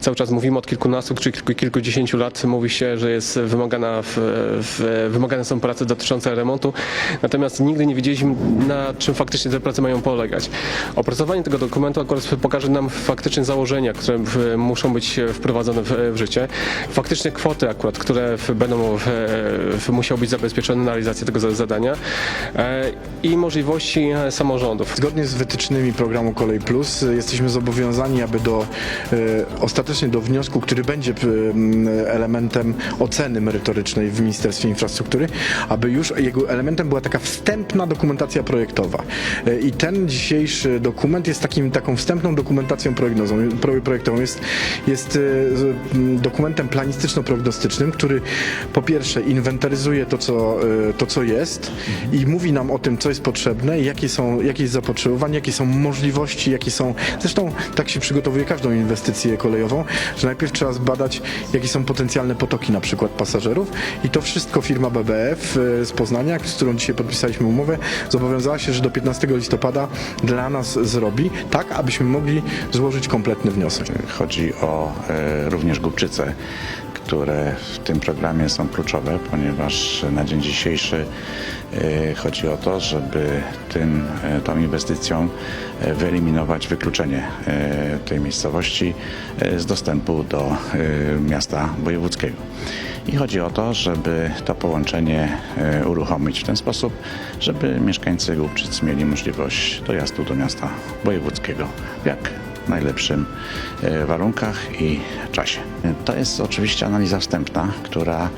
Cały czas mówimy od kilkunastu czy kilku, kilkudziesięciu lat, mówi się, że jest wymagana w, w, wymagane są prace dotyczące remontu, natomiast nigdy nie wiedzieliśmy, na czym faktycznie te prace mają polegać. Opracowanie tego dokumentu akurat pokaże nam faktycznie założenia, które w, muszą być wprowadzone w, w życie, faktyczne kwoty akurat, które będą musiały być zabezpieczone na realizację tego za- zadania e, i możliwości e, samorządów. Zgodnie z wytycznymi programu Kolej Plus y, jesteśmy zobowiązani, aby do y, ostatecznie do wniosku, który będzie elementem oceny merytorycznej w Ministerstwie Infrastruktury, aby już jego elementem była taka wstępna dokumentacja projektowa. Y, I ten dzisiejszy dokument jest takim, taką wstępną dokumentacją prognozą, pro, projektową. Jest, jest m, dokumentem planistyczno-prognostycznym, który po pierwsze inwentaryzuje to, co, y, to, co jest i mówi nam o tym, co jest potrzebne, jakie są, jakie jest zapotrzebowanie, jakie są możliwości, jakie są. Zresztą tak się przygotowuje każdą inwestycję kolejową, że najpierw trzeba zbadać, jakie są potencjalne potoki na przykład pasażerów. I to wszystko firma BBF y, z Poznania, z którą dzisiaj podpisaliśmy umowę, zobowiązała się, że do 15 listopada dla nas zrobi, tak abyśmy mogli złożyć kompletny wniosek. Chodzi o e, również Głubczyce, które w tym programie są kluczowe, ponieważ na dzień dzisiejszy e, chodzi o to, żeby tym, e, tą inwestycją e, wyeliminować wykluczenie tej miejscowości z dostępu do miasta wojewódzkiego. I chodzi o to, żeby to połączenie uruchomić w ten sposób, żeby mieszkańcy Głubczyc mieli możliwość dojazdu do miasta wojewódzkiego. Jak najlepszym e, warunkach i czasie. To jest oczywiście analiza wstępna, która,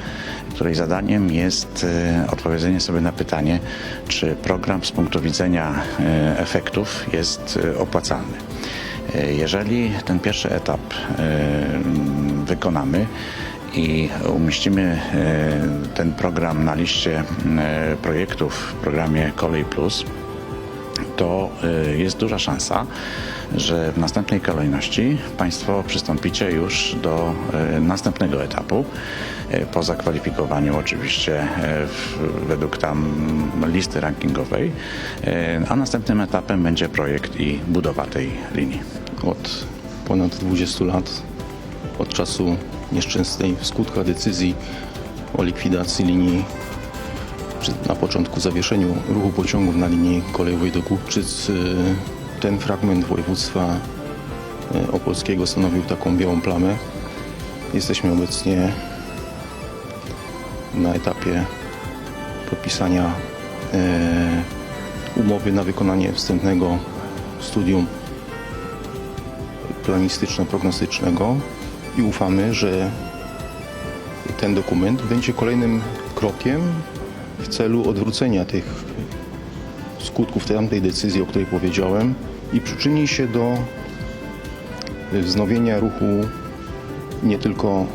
której zadaniem jest e, odpowiedzenie sobie na pytanie, czy program z punktu widzenia e, efektów jest opłacalny. Jeżeli ten pierwszy etap wykonamy, i umieścimy ten program na liście projektów w programie Kolej Plus, to y, jest duża szansa, że w następnej kolejności Państwo przystąpicie już do y, następnego etapu, y, po zakwalifikowaniu oczywiście według tam listy rankingowej, a następnym etapem będzie projekt i budowa tej linii. od ponad 20 lat, od czasu nieszczęsnej w skutkach decyzji o likwidacji linii, na początku zawieszeniu ruchu pociągów na linii kolejowej do Głubczyc, y, ten fragment województwa y, opolskiego stanowił taką białą plamę. Jesteśmy obecnie na etapie podpisania y, umowy na wykonanie wstępnego studium planistyczno-prognostycznego i ufamy, że ten dokument będzie kolejnym krokiem w celu odwrócenia tych skutków tamtej decyzji, o której powiedziałem i przyczyni się do wznowienia ruchu nie tylko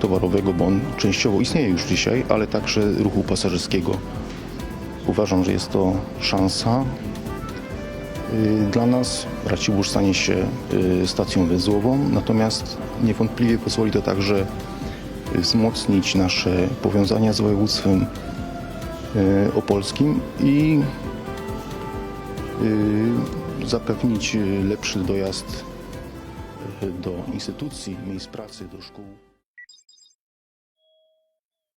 towarowego, bo on częściowo istnieje już dzisiaj, ale także ruchu pasażerskiego. Uważam, że jest to szansa Y, Dla nas Racibórz stanie się y, stacją węzłową, natomiast niewątpliwie pozwoli to także wzmocnić nasze powiązania z województwem opolskim i y, zapewnić lepszy dojazd y, do instytucji, miejsc pracy, do szkół.